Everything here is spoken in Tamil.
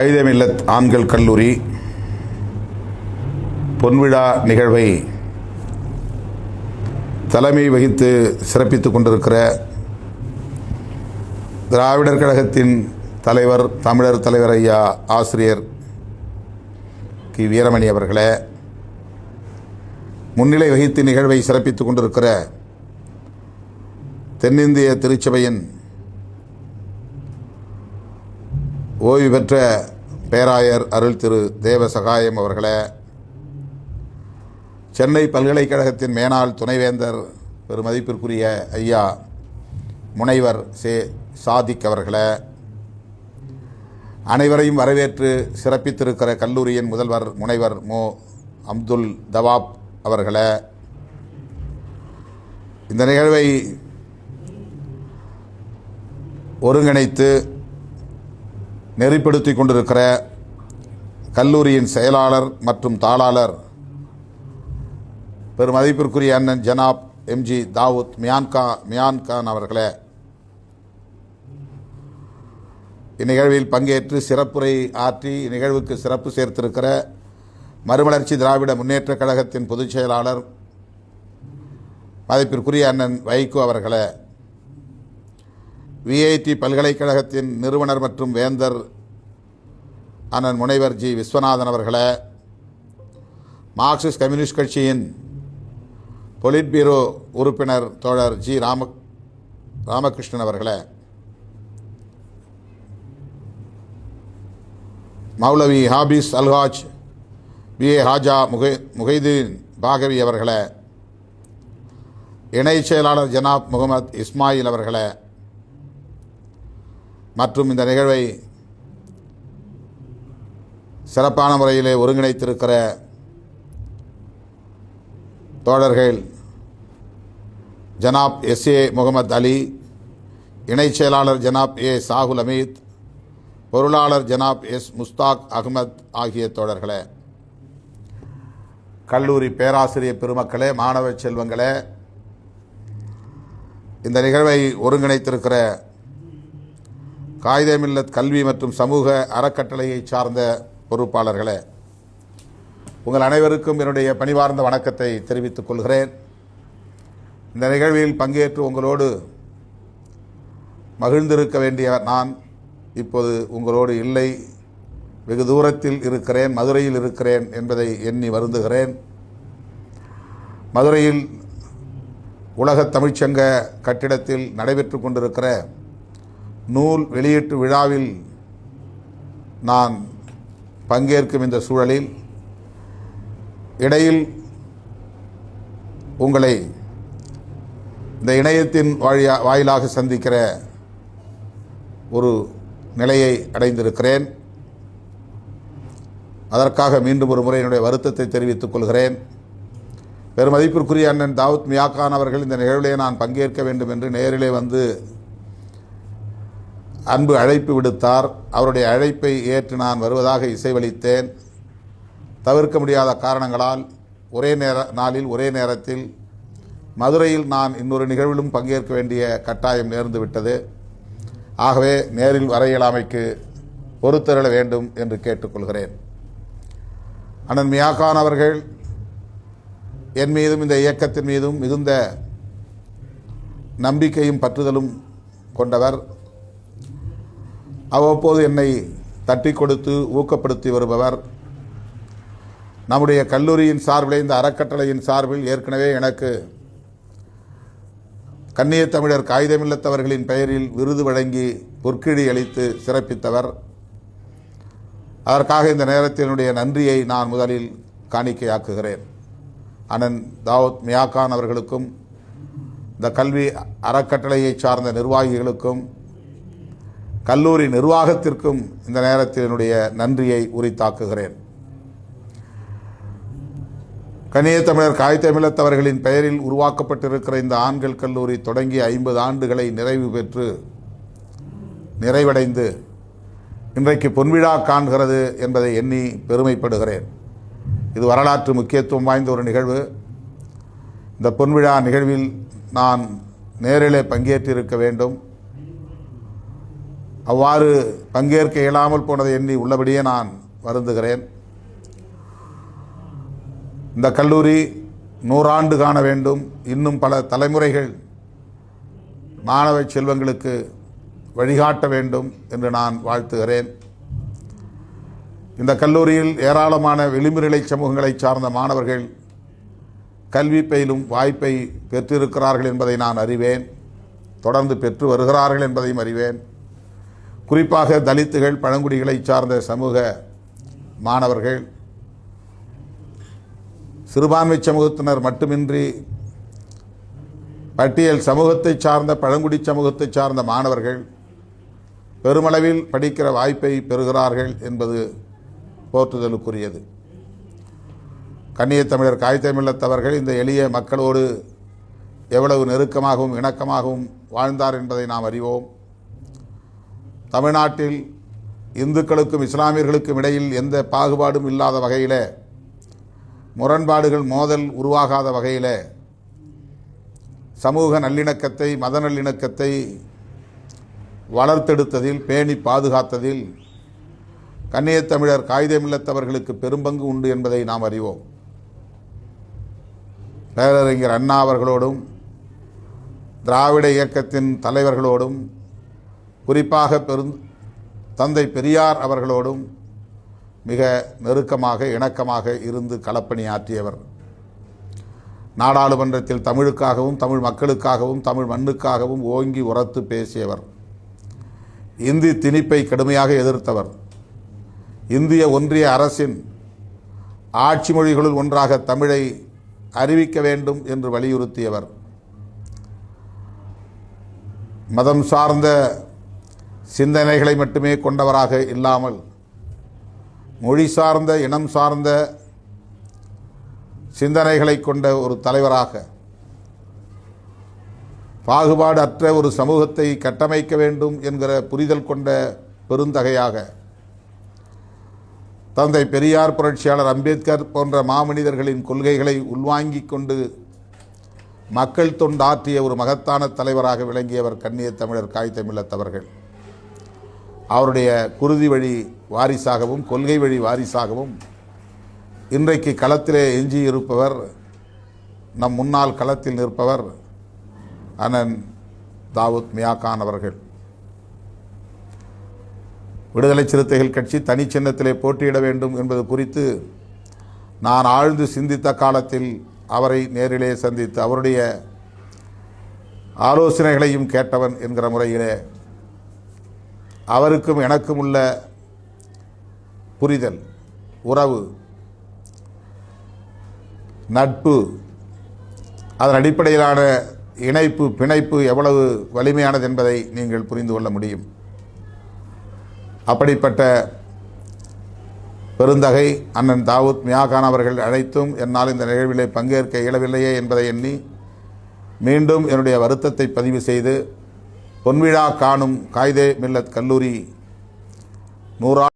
கைதமில்லத் ஆண்கள் கல்லூரி பொன்விழா நிகழ்வை தலைமை வகித்து சிறப்பித்துக் கொண்டிருக்கிற திராவிடர் கழகத்தின் தலைவர் தமிழர் தலைவர் ஐயா ஆசிரியர் கி. வீரமணி அவர்களே முன்னிலை வகித்து நிகழ்வை சிறப்பித்துக் கொண்டிருக்கிற தென்னிந்திய திருச்சபையின் ஓய்வு பெற்ற பேராயர் அருள் திரு தேவசகாயம் அவர்களே சென்னை பல்கலைக்கழகத்தின் மேனாள் துணைவேந்தர் பெருமதிப்பிற்குரிய ஐயா முனைவர் சே. சாதிக் அவர்களே அனைவரையும் வரவேற்று சிறப்பித்திருக்கிற கல்லூரியின் முதல்வர் முனைவர் மோ. அப்துல் தவாப் அவர்களே இந்த நிகழ்வை ஒருங்கிணைத்து நெறிப்படுத்தி கொண்டிருக்கிற கல்லூரியின் செயலாளர் மற்றும் தாளாளர். பெருமதிப்பிற்குரிய அண்ணன் ஜனாப் எம்ஜி தாவூத் மியான்கா மியான்கான் அவர்களே. இந்நிகழ்வில் பங்கேற்று சிறப்புரை ஆற்றி இந்நிகழ்வுக்கு சிறப்பு சேர்த்திருக்கிற மறுமலர்ச்சி திராவிட முன்னேற்றக் கழகத்தின் பொதுச் செயலாளர் மதிப்பிற்குரிய அண்ணன் வைகோ அவர்களே. விஐடி பல்கலைக்கழகத்தின் நிறுவனர் மற்றும் வேந்தர் அண்ணன் முனைவர் ஜி விஸ்வநாதன் அவர்களை மார்க்சிஸ்ட் கம்யூனிஸ்ட் கட்சியின் பொலிட் பீரோ உறுப்பினர் தோழர் ஜி ராம ராமகிருஷ்ணன் அவர்களை மௌலவி ஹாபிஸ் அல்ஹாஜ் பி ஏ ஹாஜா முகை முகைதீன் பாகவி அவர்களை இணைச் செயலாளர் ஜனாப் முகமது இஸ்மாயில் அவர்களை மற்றும் இந்த நிகழ்வை சிறப்பான முறையிலே ஒருங்கிணைத்திருக்கிற தோழர்கள் ஜனாப் எஸ் ஏ முகமது அலி இணைச் செயலாளர் ஜனாப் ஏ சாகுல் அமீத் பொருளாளர் ஜனாப் எஸ் முஸ்தாக் அகமத் ஆகிய தோழர்களே. கல்லூரி பேராசிரியர் பெருமக்களே மாணவ செல்வங்களே இந்த நிகழ்வை ஒருங்கிணைத்திருக்கிற காகிதமில்லத் கல்வி மற்றும் சமூக அறக்கட்டளையை சார்ந்த பொறுப்பாளர்களே உங்கள் அனைவருக்கும் என்னுடைய பணிவார்ந்த வணக்கத்தை தெரிவித்துக் கொள்கிறேன். இந்த நிகழ்வில் பங்கேற்று உங்களோடு மகிழ்ந்திருக்க வேண்டிய நான் இப்போது உங்களோடு இல்லை. வெகு தூரத்தில் இருக்கிறேன் மதுரையில் இருக்கிறேன் என்பதை எண்ணி வருந்துகிறேன். மதுரையில் உலகத் தமிழ்ச்சங்க கட்டிடத்தில் நடைபெற்று கொண்டிருக்கிற நூல் வெளியீட்டு விழாவில் நான் பங்கேற்கும் இந்த சூழலில் இடையில் உங்களை இந்த இணையத்தின் வழியா வாயிலாக சந்திக்கிற ஒரு நிலையை அடைந்திருக்கிறேன். அதற்காக மீண்டும் ஒரு முறை என்னுடைய வருத்தத்தை தெரிவித்துக் கொள்கிறேன். பெருமதிப்பிற்குரிய அண்ணன் தாவூத் மியாக்கான் அவர்கள் இந்த நிகழ்விலே நான் பங்கேற்க வேண்டும் என்று நேரிலே வந்து அன்பு அழைப்பு விடுத்தார். அவருடைய அழைப்பை ஏற்று நான் வருவதாக இசைவளித்தேன். தவிர்க்க முடியாத காரணங்களால் ஒரே நேர நாளில் ஒரே நேரத்தில் மதுரையில் நான் இன்னொரு நிகழ்விலும் பங்கேற்க வேண்டிய கட்டாயம் நேர்ந்துவிட்டது. ஆகவே நேரில் வர இயலாமைக்கு பொறுத்தருள வேண்டும் என்று கேட்டுக்கொள்கிறேன். அண்ணன் மியாகான் அவர்கள் என் மீதும் இந்த இயக்கத்தின் மீதும் மிகுந்த நம்பிக்கையும் பற்றுதலும் கொண்டவர். அவ்வப்போது என்னை தட்டி கொடுத்து ஊக்கப்படுத்தி வருபவர். நம்முடைய கல்லூரியின் சார்பில் இந்த அறக்கட்டளையின் சார்பில் ஏற்கனவே எனக்கு கண்ணிய தமிழர் காகிதமில்லத்தவர்களின் பெயரில் விருது வழங்கி பொற்கிழி அளித்து சிறப்பித்தவர். அதற்காக இந்த நேரத்தினுடைய நன்றியை நான் முதலில் காணிக்கையாக்குகிறேன். அண்ணன் தாவூத் மியாகான் அவர்களுக்கும் இந்த கல்வி அறக்கட்டளையை சார்ந்த நிர்வாகிகளுக்கும் கல்லூரி நிர்வாகத்திற்கும் இந்த நேரத்தில் என்னுடைய நன்றியை உரித்தாக்குகிறேன். கனியத்தமிழர் காய்த்தமிழத்தவர்களின் பெயரில் உருவாக்கப்பட்டிருக்கிற இந்த ஆண்கள் கல்லூரி தொடங்கி ஐம்பது ஆண்டுகளை நிறைவு பெற்று நிறைவடைந்து இன்றைக்கு பொன்விழா காண்கிறது என்பதை எண்ணி பெருமைப்படுகிறேன். இது வரலாற்று முக்கியத்துவம் வாய்ந்த ஒரு நிகழ்வு. இந்த பொன்விழா நிகழ்வில் நான் நேரிலே பங்கேற்றிருக்க வேண்டும். அவ்வாறு பங்கேற்க இயலாமல் போனதை எண்ணி உள்ளபடியே நான் வருந்துகிறேன். இந்த கல்லூரி நூறாண்டு காண வேண்டும். இன்னும் பல தலைமுறைகள் மாணவ செல்வங்களுக்கு வழிகாட்ட வேண்டும் என்று நான் வாழ்த்துகிறேன். இந்த கல்லூரியில் ஏராளமான விளிம்புநிலை சமூகங்களை சமூகங்களைச் சார்ந்த மாணவர்கள் கல்வி பயிலும் வாய்ப்பை பெற்றிருக்கிறார்கள் என்பதை நான் அறிவேன். தொடர்ந்து பெற்று வருகிறார்கள் என்பதையும் அறிவேன். குறிப்பாக தலித்துகள் பழங்குடிகளைச் சார்ந்த சமூக மாணவர்கள் சிறுபான்மை சமூகத்தினர் மட்டுமின்றி பட்டியல் சமூகத்தைச் சார்ந்த பழங்குடி சமூகத்தைச் சார்ந்த மாணவர்கள் பெருமளவில் படிக்கிற வாய்ப்பை பெறுகிறார்கள் என்பது போற்றுதலுக்குரியது. கண்ணியத்தமிழர் காய்த்தமிழத்தவர்கள் இந்த எளிய மக்களோடு எவ்வளவு நெருக்கமாகவும் இணக்கமாகவும் வாழ்ந்தார் என்பதை நாம் அறிவோம். தமிழ்நாட்டில் இந்துக்களுக்கும் இஸ்லாமியர்களுக்கும் இடையில் எந்த பாகுபாடும் இல்லாத வகையில் முரண்பாடுகள் மோதல் உருவாகாத வகையில் சமூக நல்லிணக்கத்தை மத நல்லிணக்கத்தை வளர்த்தெடுத்ததில் பேணி பாதுகாத்ததில் கண்ணியத்தமிழர் காகிதமில்லத்தவர்களுக்கு பெரும்பங்கு உண்டு என்பதை நாம் அறிவோம். பேரறிஞர் அண்ணா அவர்களோடும் திராவிட இயக்கத்தின் தலைவர்களோடும் குறிப்பாக பெரு தந்தை பெரியார் அவர்களோடும் மிக நெருக்கமாக இணக்கமாக இருந்து களப்பணியாற்றியவர் நாடாளுமன்றத்தில் தமிழுக்காகவும் தமிழ் மக்களுக்காகவும் தமிழ் மண்ணுக்காகவும் ஓங்கி உரத்து பேசியவர். இந்தி திணிப்பை கடுமையாக எதிர்த்தவர். இந்திய ஒன்றிய அரசின் ஆட்சி மொழிகளுள் ஒன்றாக தமிழை அறிவிக்க வேண்டும் என்று வலியுறுத்தியவர். மதம் சார்ந்த சிந்தனைகளை மட்டுமே கொண்டவராக இல்லாமல் மொழி சார்ந்த இனம் சார்ந்த சிந்தனைகளை கொண்ட ஒரு தலைவராக பாகுபாடு அற்ற ஒரு சமூகத்தை கட்டமைக்க வேண்டும் என்கிற புரிதல் கொண்ட பெருந்தகையாக தந்தை பெரியார் புரட்சியாளர் அம்பேத்கர் போன்ற மாமனிதர்களின் கொள்கைகளை உள்வாங்கிக் கொண்டு மக்கள் தொண்டாற்றிய ஒரு மகத்தான தலைவராக விளங்கியவர் கண்ணிய தமிழர் காய்தமிழத்தவர்கள் அவருடைய குருதி வழி வாரிசாகவும் கொள்கை வழி வாரிசாகவும் இன்றைக்கு களத்திலே எஞ்சி இருப்பவர் நம் முன்னாள் களத்தில் நிற்பவர் அண்ணன் தாவூத் மியாகான் அவர்கள். விடுதலை சிறுத்தைகள் கட்சி தனி சின்னத்திலே போட்டியிட வேண்டும் என்பது குறித்து நான் ஆழ்ந்து சிந்தித்த காலத்தில் அவரை நேரிலே சந்தித்து அவருடைய ஆலோசனைகளையும் கேட்டவன் என்கிற முறையிலே அவருக்கும் எனக்கும் உள்ள புரிதல் உறவு நட்பு அதன் அடிப்படையிலான இணைப்பு பிணைப்பு எவ்வளவு வலிமையானது என்பதை நீங்கள் புரிந்து கொள்ள முடியும். அப்படிப்பட்ட பெருந்தகை அண்ணன் தாவூத் மியாகான் அவர்கள் அழைத்தும் என்னால் இந்த நிகழ்விலே பங்கேற்க இயலவில்லையே என்பதை எண்ணி மீண்டும் என்னுடைய வருத்தத்தை பதிவு செய்து பொன்விழா காணும் காயிதே மில்லத் கல்லூரி நூறா